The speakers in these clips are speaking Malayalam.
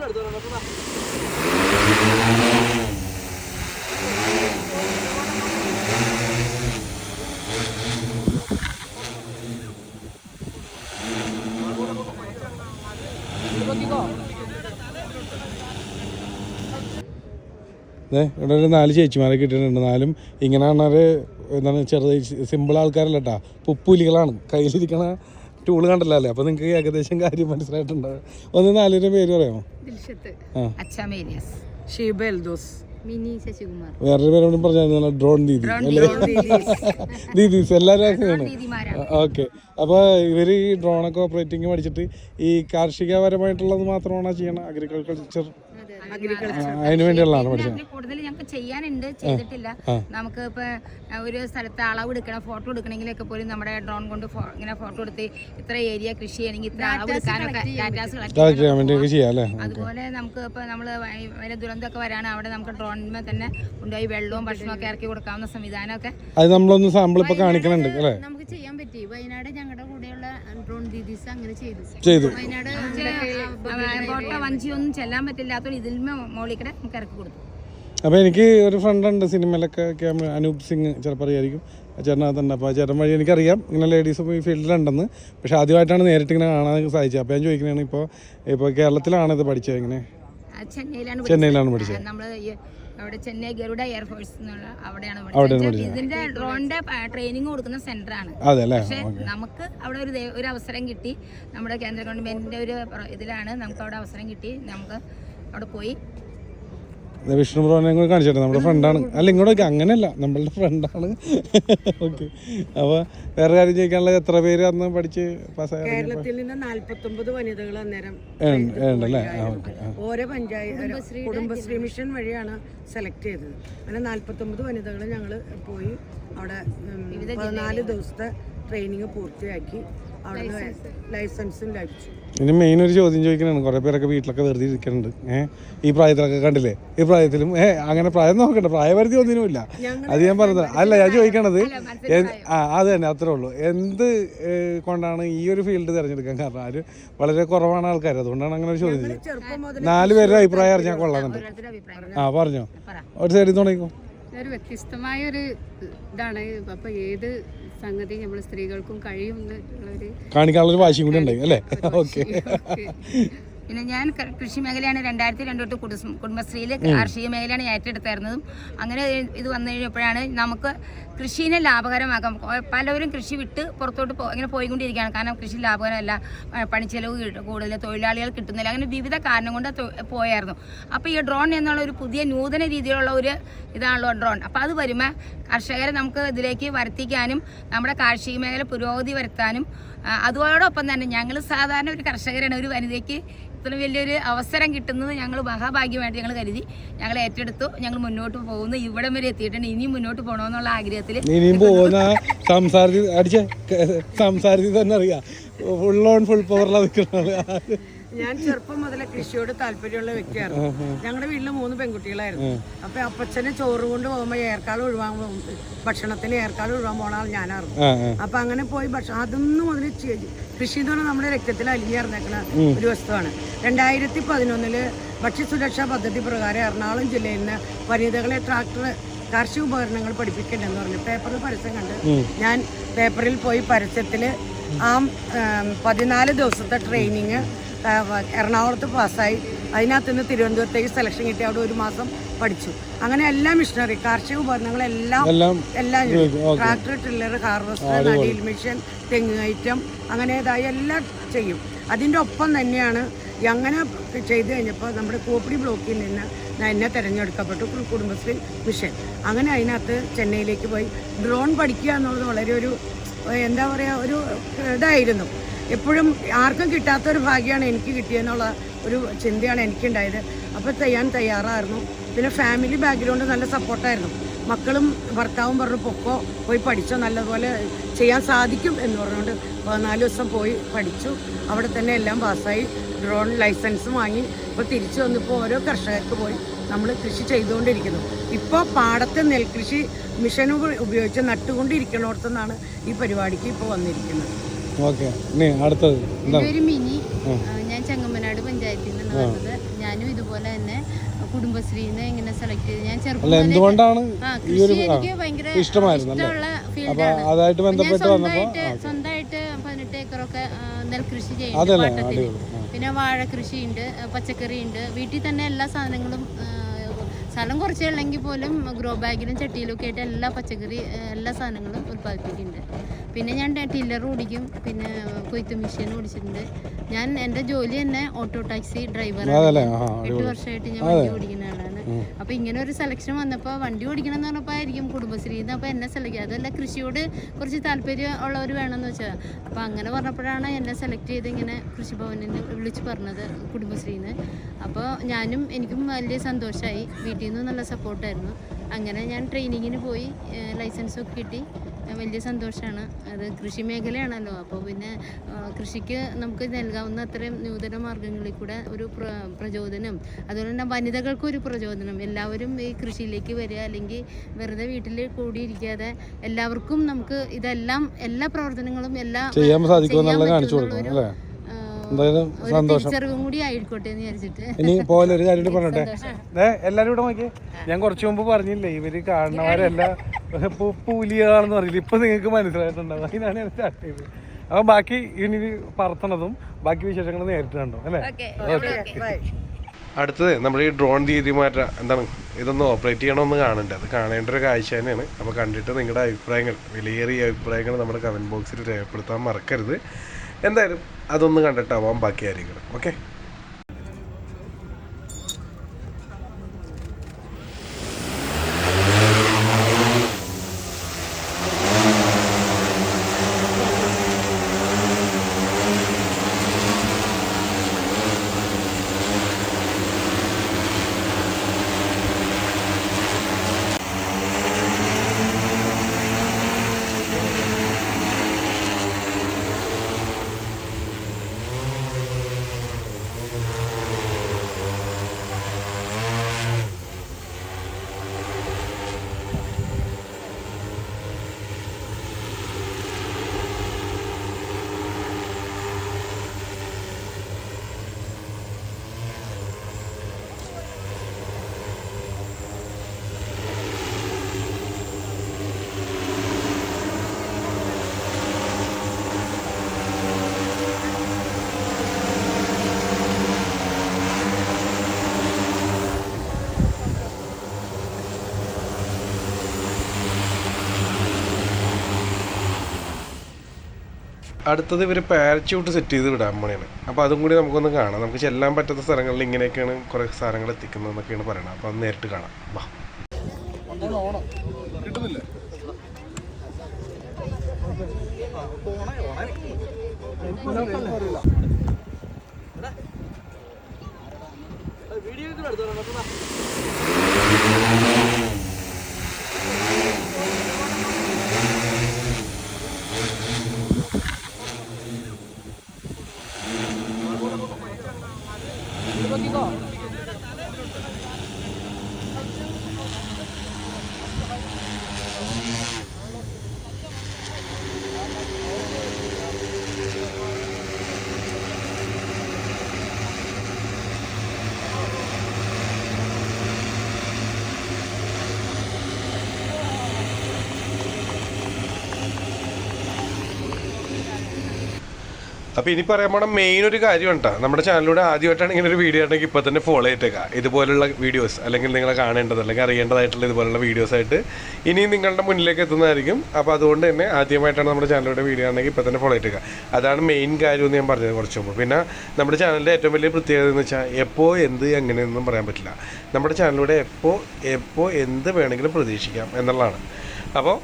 ദേ, ഇവിടെ ഒരു നാല് ചേച്ചിമാരെ കിട്ടിയിട്ടുണ്ട്. നാലും ഇങ്ങനെ പറഞ്ഞാൽ എന്താണ് ചെറുത് സിമ്പിൾ ആൾക്കാരല്ല കേട്ടോ പുപ്പുലികളാണ്. കയ്യിലിരിക്കണ ടൂൾ കണ്ടല്ലോ അല്ലേ? അപ്പൊ നിങ്ങൾക്ക് ഏകദേശം കാര്യം മനസ്സിലായിട്ടുണ്ട് ഒന്ന് നാലിന്റെ പേര് പറയാമോ? ഷീബ എൽദോസ്. മിനി ശശികുമാർ. വേറൊരു പേരോടും പറഞ്ഞാൽ ഡ്രോൺ ദീദി അല്ലേ? ദീദീസ് എല്ലാവരും അങ്ങനെയാണ്. ഓക്കെ. അപ്പോൾ ഇവർ ഈ ഡ്രോണൊക്കെ ഓപ്പറേറ്റിംഗ് പഠിച്ചിട്ട് ഈ കാർഷികപരമായിട്ടുള്ളത് മാത്രമാണോ ചെയ്യണം? അഗ്രികൾച്ചർ അതിന് വേണ്ടിയുള്ളതാണ് പഠിച്ചത്. കൂടുതൽ ഞങ്ങൾക്ക് ചെയ്യാനുണ്ട് ചെയ്തിട്ടില്ല. നമുക്ക് ഇപ്പൊ ഒരു സ്ഥലത്ത് അളവ് എടുക്കണം ഫോട്ടോ എടുക്കണമെങ്കിലൊക്കെ പോലും നമ്മുടെ ഡ്രോൺ കൊണ്ട് ഇങ്ങനെ ഫോട്ടോ എടുത്ത് ഇത്ര ഏരിയ കൃഷി ചെയ്യണമെങ്കിൽ ഇത്ര അളവ് എടുക്കാനൊക്കെ ഡാറ്റാസ് കളക്ട് ചെയ്യാൻ വേണ്ടിയൊക്കെ ചെയ്യാം അതുപോലെ നമുക്ക് ഇപ്പൊ നമ്മൾ വലിയ ദുരന്തമൊക്കെ വരാണ് അവിടെ നമുക്ക് ഡ്രോണിന്മേ തന്നെ കൊണ്ടുപോയി വെള്ളവും ഭക്ഷണവും ഒക്കെ ഇറക്കി കൊടുക്കാവുന്ന സംവിധാനമൊക്കെ. അത് നമ്മളൊന്ന് സാമ്പിൾ ഇപ്പോൾ കാണിക്കുന്നുണ്ട് അല്ലേ? നമുക്ക് ചെയ്യാൻ പറ്റി. വയനാട് ഞങ്ങളുടെ കൂടെയുള്ള ഡ്രോൺ ദീദീസ് അങ്ങനെ ചെയ്തു. ചെയ്തു. വയനാട് ബോട്ടോ വഞ്ചിയൊന്നും ചെല്ലാൻ പറ്റില്ലാത്തതുകൊണ്ട് ഇതിൽ മോളിൽ കൂടെ നമുക്ക് ഇറക്കി കൊടുത്തു അപ്പോൾ എനിക്ക് ഒരു ഫ്രണ്ട് ഉണ്ട് സിനിമയിലൊക്കെ ക്യാമറ അനൂപ് സിംഗ് ചിലപ്പോൾ അറിയായിരിക്കും. ചേട്ടനകത്തുണ്ട് അപ്പോൾ ചേട്ടൻ വഴി എനിക്കറിയാം. ഇങ്ങനെ ലേഡീസ് ഈ ഫീൽഡിലുണ്ടെന്ന് പക്ഷേ ആദ്യമായിട്ടാണ് നേരിട്ട് ഇങ്ങനെ കാണാൻ സാധിച്ചത്. അപ്പോൾ ഞാൻ ചോദിക്കുന്നതാണ് ഇപ്പോൾ ഇപ്പോൾ കേരളത്തിലാണ് ഇത് പഠിച്ചത് ഇങ്ങനെ? ചെന്നൈയിലാണ് പഠിച്ചത്. അവിടെ ചെന്നൈ ഗരുഡ എയർഫോഴ്സ് എന്നുള്ള അവിടെയാണ് ഇതിന്റെ ഡ്രോണിന്റെ ട്രെയിനിങ് കൊടുക്കുന്ന സെന്റർ ആണ്. പക്ഷെ നമുക്ക് അവിടെ ഒരു ഒരു അവസരം കിട്ടി. നമ്മുടെ കേന്ദ്ര ഗവൺമെന്റിന്റെ ഒരു ഇതിലാണ് നമുക്ക് അവിടെ അവസരം കിട്ടി. നമുക്ക് അവിടെ പോയി. വിഷ്ണു ബ്രോനെ കൂടി കാണിച്ചിട്ട് നമ്മുടെ ഫ്രണ്ടാണ് അല്ല ഇങ്ങോട്ടൊക്കെ അങ്ങനെയല്ല. നമ്മളുടെ ഫ്രണ്ടാണ് ഓക്കെ അപ്പോൾ വേറെ കാര്യം ചോദിക്കാനുള്ളത് എത്ര പേര് അന്ന് പഠിച്ച് പാസ്സായി കേരളത്തിൽ നിന്ന് നാല്പത്തൊമ്പത് വനിതകൾ അന്നേരം ഉണ്ടല്ലേ? ഓരോ പഞ്ചായത്ത് കുടുംബശ്രീ മിഷൻ വഴിയാണ് സെലക്ട് ചെയ്തത്. അങ്ങനെ നാല്പത്തൊമ്പത് വനിതകൾ ഞങ്ങൾ പോയി അവിടെ പതിനാല് ദിവസത്തെ ട്രെയിനിങ് പൂർത്തിയാക്കി. അവിടെ ലൈസൻസും ലഭിച്ചു. മെയിൻ ഒരു ചോദ്യം ചോദിക്കണാണ്. കുറേ പേരൊക്കെ വീട്ടിലൊക്കെ വെറുതെ ഇരിക്കുന്നുണ്ട് ഏഹ് ഈ പ്രായത്തിലൊക്കെ കണ്ടില്ലേ? ഈ പ്രായത്തിലും ഏഹ് അങ്ങനെ പ്രായം നോക്കണ്ട. പ്രായപരിധി ഒന്നിനുമില്ല. അത് ഞാൻ പറഞ്ഞത്. അല്ല ഞാൻ ചോദിക്കണത് ആ അത് തന്നെ അത്രേ ഉള്ളൂ. എന്ത് കൊണ്ടാണ് ഈ ഒരു ഫീൽഡ് തിരഞ്ഞെടുക്കാൻ കാരണം? ആര് വളരെ കുറവാണ് ആൾക്കാർ അതുകൊണ്ടാണ് അങ്ങനെ ഒരു ചോദ്യം ചെയ്തത് നാല് പേരുടെ അഭിപ്രായം അറിഞ്ഞാൽ കൊള്ളാന്നുണ്ട്. ആ പറഞ്ഞോ. പറ. ഒരു സൈഡിൽ തുടങ്ങിക്കോ. ഒരു വ്യത്യസ്തമായ ഒരു ഇതാണ്. അപ്പൊ ഏത് സംഗതി നമ്മൾ സ്ത്രീകൾക്കും കഴിയും എന്നുള്ളൊരു കാണിക്കാനുള്ള ഒരു വാശിയും കൂടി ഉണ്ടായി അല്ലേ? ഓക്കെ പിന്നെ ഞാൻ കൃഷി മേഖലയാണ് രണ്ടായിരത്തി രണ്ട് തൊട്ട് കുടുംബ- കുടുംബശ്രീയിൽ കാർഷിക മേഖലയാണ് ഏറ്റെടുത്തായിരുന്നതും. അങ്ങനെ ഇത് വന്നു കഴിഞ്ഞപ്പോഴാണ് നമുക്ക് കൃഷിനെ ലാഭകരമാക്കാം. പലവരും കൃഷി വിട്ട് പുറത്തോട്ട് പോ ഇങ്ങനെ പോയിക്കൊണ്ടിരിക്കുകയാണ്. കാരണം കൃഷി ലാഭകരമല്ല. പണി പണിച്ചെലവ് കിട്ടും കൂടുതൽ തൊഴിലാളികൾ കിട്ടുന്നില്ല. അങ്ങനെ വിവിധ കാരണം കൊണ്ട് പോയായിരുന്നു. അപ്പോൾ ഈ ഡ്രോൺ എന്നുള്ള ഒരു പുതിയ നൂതന രീതിയിലുള്ള ഒരു ഇതാണല്ലോ ഡ്രോൺ. അപ്പോൾ അത് വരുമ്പോൾ കർഷകരെ നമുക്ക് ഇതിലേക്ക് വരുത്തിക്കാനും നമ്മുടെ കാർഷിക മേഖല പുരോഗതി വരുത്താനും അതോടൊപ്പം തന്നെ ഞങ്ങൾ സാധാരണ ഒരു കർഷകരാണ്. ഒരു വനിതയ്ക്ക് ഇത്ര വലിയൊരു അവസരം കിട്ടുന്നത് ഞങ്ങൾ മഹാഭാഗ്യമായിട്ട് ഞങ്ങൾ കരുതി. ഞങ്ങൾ ഏറ്റെടുത്തു. ഞങ്ങൾ മുന്നോട്ട് പോകുന്നു. ഇവിടം വരെ എത്തിയിട്ടുണ്ട്. ഇനിയും മുന്നോട്ട് പോകണമെന്നുള്ള ആഗ്രഹത്തിൽ ഇനിയും പോകുന്ന സംസാരത്തിൽ അടിച്ച സംസാരത്തിൽ തന്നെ അറിയാം. ഫുൾ ഓൺ ഫുൾ പവറിലാണ് നിൽക്കുന്നത് ഞാൻ ചെറുപ്പം മുതലേ കൃഷിയോട് താല്പര്യമുള്ള വ്യക്തിയായിരുന്നു ഞങ്ങളുടെ വീട്ടിൽ മൂന്ന് പെൺകുട്ടികളായിരുന്നു. അപ്പൊ അപ്പച്ചനെ ചോറ് കൊണ്ട് പോകുമ്പോൾ ഏർക്കാൾ ഒഴിവാൻ ഭക്ഷണത്തിന് ഏർക്കാൾ ഒഴിവാൻ പോണ ആൾ ഞാനായിരുന്നു. അപ്പൊ അങ്ങനെ പോയി ഭക്ഷണം അതൊന്നും മുതൽ കൃഷി എന്ന് പറഞ്ഞാൽ നമ്മുടെ രക്തത്തിൽ അലിഞ്ഞിറന്നേക്കണ ഒരു വസ്തുവാണ്. രണ്ടായിരത്തി പതിനൊന്നിൽ ഭക്ഷ്യസുരക്ഷാ പദ്ധതി പ്രകാരം എറണാകുളം ജില്ലയിൽ നിന്ന് വനിതകളെ ട്രാക്ടർ കാർഷിക ഉപകരണങ്ങൾ പഠിപ്പിക്കണ്ടെന്ന് പറഞ്ഞു. പേപ്പറിൽ പരസ്യം കണ്ട്. ഞാൻ പേപ്പറിൽ പോയി പരസ്യത്തിൽ ആ പതിനാല് ദിവസത്തെ ട്രെയിനിങ് എറണാകുളത്ത് പാസ്സായി. അതിനകത്ത് നിന്ന് തിരുവനന്തപുരത്തേക്ക് സെലക്ഷൻ കിട്ടി. അവിടെ ഒരു മാസം പഠിച്ചു. അങ്ങനെ എല്ലാ മിഷനറി കാർഷിക ഉപകരണങ്ങളെല്ലാം എല്ലാം എല്ലാം ട്രാക്ടർ ടില്ലർ ഹാർവസ്റ്റർ നടിയിൽ മിഷൻ തെങ്ങ് ഐറ്റം അങ്ങനേതായ എല്ലാം ചെയ്യും. അതിന്റെ ഒപ്പം തന്നെയാണ് അങ്ങനെ ചെയ്തു കഴിഞ്ഞപ്പോൾ നമ്മുടെ കോപ്പിടി ബ്ലോക്കിൽ നിന്ന് എന്നെ തിരഞ്ഞെടുക്കപ്പെട്ടു കുടുംബശ്രീ മിഷൻ അങ്ങനെ അതിനകത്ത് ചെന്നൈയിലേക്ക് പോയി. ഡ്രോൺ പഠിക്കുക എന്നുള്ളത് വളരെ ഒരു എന്താ പറയുക ഒരു ഇതായിരുന്നു. എപ്പോഴും ആർക്കും കിട്ടാത്തൊരു ഭാഗ്യമാണ് എനിക്ക് കിട്ടിയെന്നുള്ള ഒരു ചിന്തയാണ് എനിക്കുണ്ടായത്. അപ്പോൾ ചെയ്യാൻ തയ്യാറായിരുന്നു. പിന്നെ ഫാമിലി ബാക്ക്ഗ്രൗണ്ട് നല്ല സപ്പോർട്ടായിരുന്നു മക്കളും ഭർത്താവും പറഞ്ഞു പൊക്കോ പോയി പഠിച്ചോ നല്ലതുപോലെ ചെയ്യാൻ സാധിക്കും എന്ന് പറഞ്ഞുകൊണ്ട് പതിനാല് ദിവസം പോയി പഠിച്ചു. അവിടെ തന്നെ എല്ലാം പാസ്സായി ഡ്രോൺ ലൈസൻസ് വാങ്ങി. ഇപ്പോൾ തിരിച്ചു വന്നിപ്പോൾ ഓരോ കർഷകർക്ക് പോയി നമ്മൾ കൃഷി ചെയ്തുകൊണ്ടിരിക്കുന്നു. ഇപ്പോൾ പാടത്തെ നെൽകൃഷി ഉപ- ഉപയോഗിച്ച് നട്ടുകൊണ്ടിരിക്കണോടത്തുനിന്നാണ് ഈ പരിപാടിക്ക് ഇപ്പോൾ വന്നിരിക്കുന്നത്. ഓക്കെ. ഇനി അടുത്തത്. എന്താണ് ഒരു മിനി. ഞാൻ ചെങ്ങമ്മനാട് പഞ്ചായത്തിൽ നിന്ന് വന്നത് ഞാനും ഇതുപോലെ തന്നെ കുടുംബശ്രീന്ന് ഇങ്ങനെ സെലക്ട് ചെയ്ത് ഞാൻ ചെറുപ്പം എന്തുകൊണ്ടാണ് ഈ ഒരു കൃഷി ഇഷ്ടമായിരുന്നു അപ്പൊ അതായിട്ട് ബന്ധപ്പെട്ട് വന്നപ്പോ സ്വന്തമായിട്ട് പതിനെട്ട് ഏക്കറൊക്കെ നെൽകൃഷി ആ. പിന്നെ വാഴ കൃഷിയുണ്ട് പച്ചക്കറി ഉണ്ട് വീട്ടിൽ തന്നെ എല്ലാ സാധനങ്ങളും സ്ഥലം കുറച്ചേ ഉള്ളെങ്കിൽ പോലും ഗ്രോ ബാഗിലും ചട്ടിയിലും ഒക്കെ ആയിട്ട് എല്ലാ പച്ചക്കറി എല്ലാ സാധനങ്ങളും ഉൽപ്പാദിപ്പിക്കുന്നുണ്ട്. പിന്നെ ഞാൻ ടില്ലർ ഓടിക്കും. പിന്നെ കൊയ്ത്ത് മെഷീൻ ഓടിച്ചിട്ടുണ്ട്. ഞാൻ എന്റെ ജോലി തന്നെ ഓട്ടോ ടാക്സി ഡ്രൈവറാണ്. എട്ട് വർഷമായിട്ട് ഞാൻ വണ്ടി ഓടിക്കുന്ന ആളാണ്. അപ്പൊ ഇങ്ങനെ ഒരു സെലക്ഷൻ വന്നപ്പോൾ വണ്ടി ഓടിക്കണം എന്ന് പറഞ്ഞപ്പോൾ ആയിരിക്കും കുടുംബശ്രീ അപ്പോൾ എന്നെ സെലക്ട് അതല്ല കൃഷിയോട് കുറച്ച് താല്പര്യം ഉള്ളവർ വേണമെന്ന് വെച്ചാൽ അപ്പൊ അങ്ങനെ പറഞ്ഞപ്പോഴാണ് എന്നെ സെലക്ട് ചെയ്ത് ഇങ്ങനെ കൃഷിഭവനിൽ നിന്ന് വിളിച്ച് പറഞ്ഞത് കുടുംബശ്രീന്ന്. അപ്പോൾ ഞാനും എനിക്കും വലിയ സന്തോഷമായി വീട്ടിൽ നിന്ന് നല്ല സപ്പോർട്ടായിരുന്നു അങ്ങനെ ഞാൻ ട്രെയിനിങ്ങിന് പോയി ലൈസൻസൊക്കെ കിട്ടി. വലിയ സന്തോഷമാണ് അത് കൃഷി മേഖലയാണല്ലോ. അപ്പോൾ പിന്നെ കൃഷിക്ക് നമുക്ക് നൽകാവുന്ന അത്രയും നൂതന മാർഗങ്ങളിൽ കൂടെ ഒരു പ്ര പ്രചോദനം. അതുപോലെ തന്നെ വനിതകൾക്കും ഒരു പ്രചോദനം. എല്ലാവരും ഈ കൃഷിയിലേക്ക് വരിക അല്ലെങ്കിൽ വെറുതെ വീട്ടിൽ കൂടിയിരിക്കാതെ എല്ലാവർക്കും നമുക്ക് ഇതെല്ലാം എല്ലാ പ്രവർത്തനങ്ങളും എല്ലാം ചെയ്യാൻ സാധിക്കുമെന്നുള്ള കാണിച്ചു കൊടുക്കണം അല്ലേ? എന്തായാലും സന്തോഷം. ഇനി പോലെ ഒരു കാര്യം പറഞ്ഞോട്ടെ? എല്ലാരും ഇവിടെ നോക്കി ഞാൻ കുറച്ചു മുമ്പ് പറഞ്ഞില്ലേ ഇവർ കാണുന്നവരെല്ലാം പൂ- പൂലിയാണെന്ന് പറയില്ല. ഇപ്പൊ നിങ്ങൾക്ക് മനസ്സിലായിട്ടുണ്ടാവും. അതിനാണ് ഞാൻ സ്റ്റാർട്ട് ചെയ്തത്. അപ്പൊ ബാക്കി ഇനി പറത്തണതും ബാക്കി വിശേഷങ്ങൾ നേരിട്ട് കണ്ടോ അല്ലേ? അടുത്തത് നമ്മൾ ഈ ഡ്രോൺ രീതി മാറ്റ എന്താണ്? ഇതൊന്ന് ഓപ്പറേറ്റ് ചെയ്യണമെന്ന് കാണണ്ട. അത് കാണേണ്ട ഒരു കാഴ്ച തന്നെയാണ്. അപ്പോൾ കണ്ടിട്ട് നിങ്ങളുടെ അഭിപ്രായങ്ങൾ വിലയേറിയ അഭിപ്രായങ്ങൾ നമ്മുടെ കമന്റ് ബോക്സിൽ രേഖപ്പെടുത്താൻ മറക്കരുത്. എന്തായാലും അതൊന്ന് കണ്ടിട്ടാവാം ബാക്കി കാര്യങ്ങൾ ഓക്കെ? അടുത്തത് ഇവർ പാരച്യൂട്ട് സെറ്റ് ചെയ്ത് വിടാൻ പണിയാണ് അപ്പോൾ അതും കൂടി നമുക്കൊന്ന് കാണാം. നമുക്ക് ചെല്ലാൻ പറ്റാത്ത സ്ഥലങ്ങളിൽ ഇങ്ങനെയൊക്കെയാണ് കുറേ സാധനങ്ങൾ എത്തിക്കുന്നത് എന്നൊക്കെയാണ് പറയുന്നത് അപ്പോൾ അത് നേരിട്ട് കാണാം. വാ. അപ്പോൾ ഇനി പറയാൻ പോണ മെയിൻ ഒരു കാര്യം നമ്മുടെ ചാനലിലൂടെ ആദ്യമായിട്ടാണ് ഇങ്ങനെ ഒരു വീഡിയോ ആണെങ്കിൽ ഇപ്പോൾ തന്നെ ഫോളോ ചെയ്തേക്കുക ഇതുപോലുള്ള വീഡിയോസ് അല്ലെങ്കിൽ നിങ്ങളെ കാണേണ്ടത് അല്ലെങ്കിൽ അറിയേണ്ടതായിട്ടുള്ള ഇതുപോലുള്ള വീഡിയോസ് ആയിട്ട് ഇനിയും നിങ്ങളുടെ മുന്നിലേക്ക് എത്തുന്നതായിരിക്കും. അപ്പോൾ അതുകൊണ്ട് തന്നെ ആദ്യമായിട്ടാണ് നമ്മുടെ ചാനലിലൂടെ വീഡിയോ ആണെങ്കിൽ ഇപ്പോൾ തന്നെ ഫോളോ ചെയ്തേക്കുക അതാണ് മെയിൻ കാര്യം എന്ന് ഞാൻ പറഞ്ഞത് കുറച്ച് മുമ്പ്. പിന്നെ നമ്മുടെ ചാനലിന്റെ ഏറ്റവും വലിയ പ്രത്യേകത എന്ന് വെച്ചാൽ എപ്പോൾ എന്ത് എങ്ങനെയൊന്നും പറയാൻ പറ്റില്ല. നമ്മുടെ ചാനലിലൂടെ എപ്പോൾ എപ്പോൾ എന്ത് വേണമെങ്കിലും പ്രതീക്ഷിക്കാം എന്നുള്ളതാണ്. അപ്പോൾ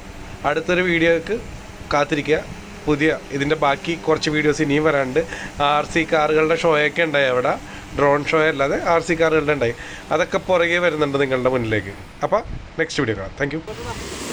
അടുത്തൊരു വീഡിയോക്ക് കാത്തിരിക്കുക. പുതിയ ഇതിന്റെ ബാക്കി കുറച്ച് വീഡിയോസ് ഇനിയും വരാനുണ്ട്. ആർ സി കാറുകളുടെ ഷോയൊക്കെ ഉണ്ടായി അവിടെ. ഡ്രോൺ ഷോ അല്ലാതെ ആർ സി കാറുകളുടെ ഉണ്ടായി. അതൊക്കെ പുറകെ വരുന്നുണ്ട് നിങ്ങളുടെ മുന്നിലേക്ക്. അപ്പോൾ നെക്സ്റ്റ് വീഡിയോ കാണാം. താങ്ക്